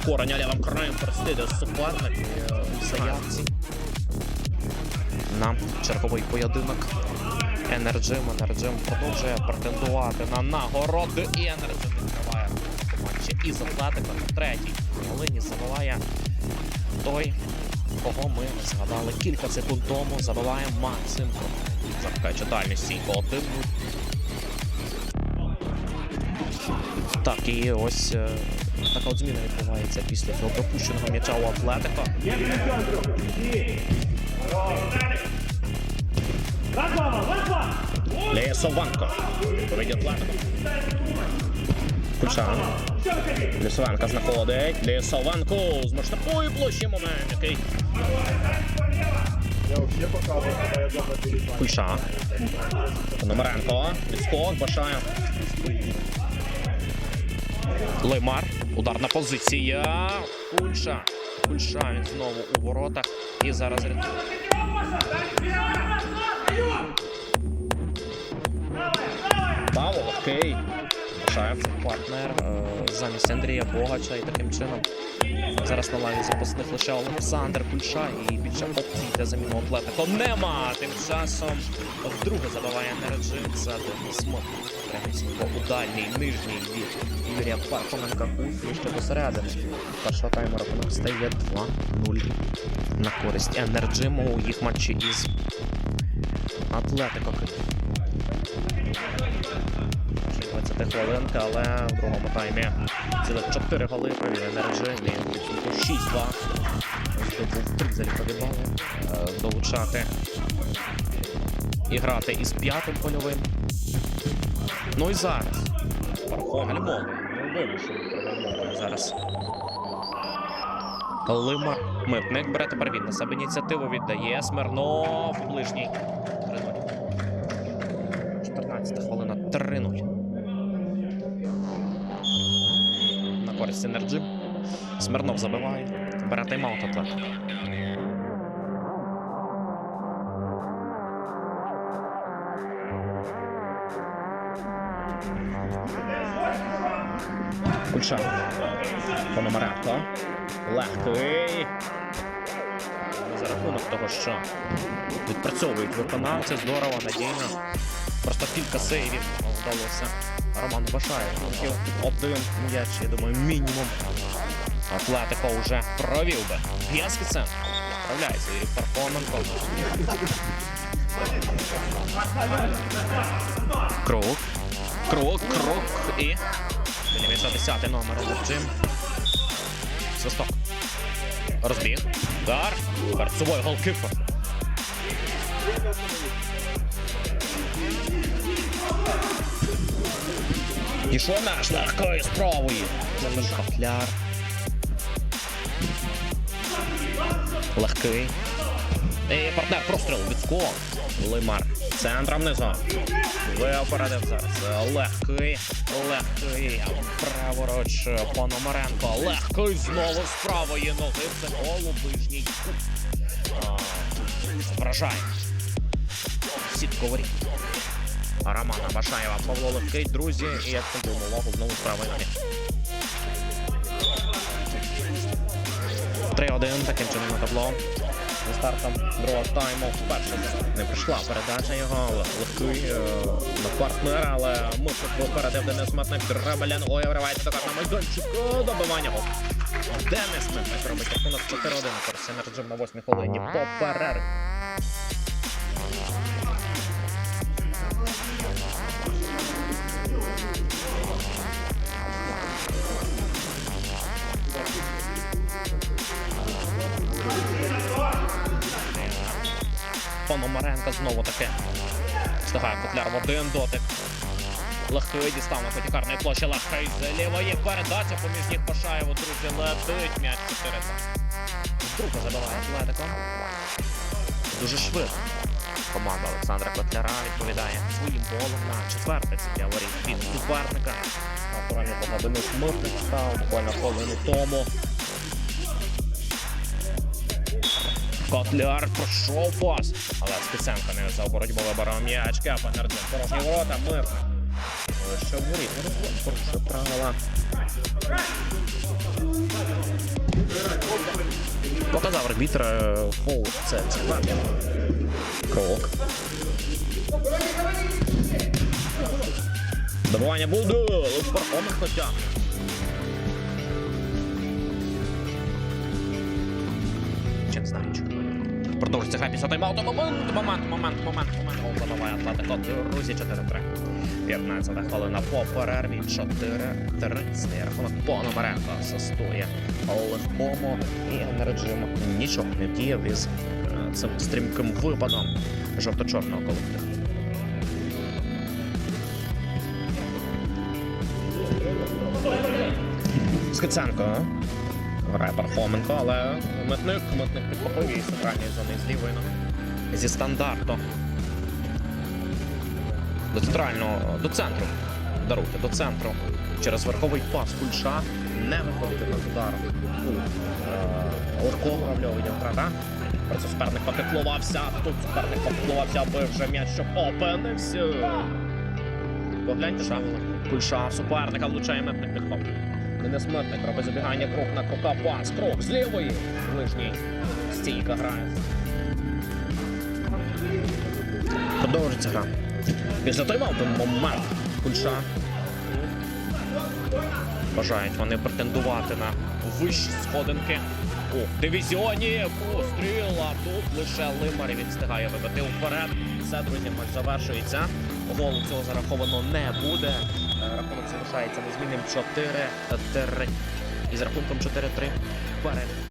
Прискорення лівим краєм перестиде суперник. І, е, Заявці. На черговий поєдинок. Енерджим, Енерджим продовжує претендувати на нагороди. І Енерджим відкриває матчі із Атлетико на третій хвилині забиває той, кого ми згадали кілька секунд тому. Забиває Максим Кромик. Замикаючи дальність стійко один. Так, і ось е, така от зміна відбувається після цього пропущеного м'яча у Атлетико. Лісованко. Відповідь Атлетико. Кульшан. Лісованка знаходить. Лісованку з масштабної площі момент, який Кульша. Пономаренко. Відскок. Башаєв. Леймар. Ударна позиція. Кульша. Кульша. Він знову у воротах. І зараз рятує. Башаєв партнер е, замість Андрія Богача і таким чином зараз на лаві запасних лише Олександр Кульша і більше опцій для заміну Атлетико нема. Тим часом вдруге забиває Нереджин за Денис Мот. Прямісінько у дальній нижній від Юрія Пархоменка Куль ще до середини. Першого тайму рахунок стає 2-0 на користь Енерджиму у їх матчі із Атлетико. Ще 20 хвилинка, але в другому таймі цілих 4 голи провів Енерджин і підсумку 6-2. Здобув 3 залікові бали. Е, Долучати і грати із п'ятим польовим. Ну і зараз. Пархомель мовий. Ну, вимушений правовий зараз. Лима Митник бере тепер він на себе ініціативу віддає. Смирнов ближній. 3-0. 14 хвилина 3-0. На користь Енерджі. Смирнов забиває. Бере тайм-аут атлет. Кульша. Пономаренко. Легкий. За рахунок того, що відпрацьовують виконавці, здорово, надійно. Просто кілька сейвів вдалося Роману Башаєву. Один м'яч, я думаю, мінімум. Атлетико вже провів би. П'яскиця. Справляється Юрій Пархоменко. Круг. Круг, круг і. Біля м'яча 10 номер Джим. Свисток. Розбіг. Удар. Перед собою голкіпер. І що наш легкої справою? Шафляр. Легкий. І партнер простріл відскок. Лимар. Центром низом. Виопередив зараз. Легкий. Легкий. Праворуч Пономаренко. Легкий знову з правої ноги. Це гол у ближній кут. А, Вражає. Сітко воріт. Романа Башаєва, Павло Легкий, друзі, і акцентуємо увагу знову з 3-1, таким чином на табло. За стартом другого тайму. Вперше не прийшла передача його, легкий е, на партнера, але Мушик випередив Денис Матник, Драбелян, ой, вривається до карного майданчика, добивання гол. Денис Матник робить рахунок 4-1 на користь на 8 хвилині. По перерві. Знову таки встигає Котляр в один дотик. Легкий дістав на Котікарної площі легкий з лівої передача поміж ніг Пашаєву, друзі, летить м'яч 4 Друга забиває Атлетико. Дуже швидко. Команда Олександра Котляра відповідає своїм голом на четверте ціття воріт від суперника. Натурально Денис Митник став буквально хвилину тому. Котляр пройшов пас. Але Стеценко не за боротьбу вибирав м'яч. Капа Нердин. Порожні ворота. Мирно. що в воріт не порушує правила. Показав арбітр е, фол. Це це. Крок. Добування буде, Луцпаркомик хоча. Чи не знаю чого. Продовжується гра після тайм-ауту. Момент, момент, момент, момент, момент. Гол забиває Атлетико. Друзі, 4-3. 15 хвилина по перерві. 4-3. Зний рахунок Пономаренко асистує легкому і режим нічого не вдіяв із е, цим стрімким випадом жовто-чорного колективу. Скиценко. Грає Пархоменко, але митник, митник підхопив і центральної зони з лівої ноги. Зі стандарту. До центрального, до центру. Даруйте, до центру. Через верховий пас кульша не виходити на удар. Е, Легко Гравльов йде втрата. Про це суперник попіклувався. Тут суперник попіклувався, аби вже м'яч щоб опинився. Погляньте, що кульша суперника влучає митник підхоплює. Денис Митник робить забігання круг на крука пас. Круг з лівої. Ближній. Стійка грає. Продовжиться гра. Після тайм-ауту момент. Кульша. Бажають вони претендувати на вищі сходинки у дивізіоні. Постріл, а тут лише Лимар він встигає вибити вперед. Все, друзі, матч завершується. Голу цього зараховано не буде. Е, Рахунок залишається незмінним 4-3. І рахунком 4-3 вперед.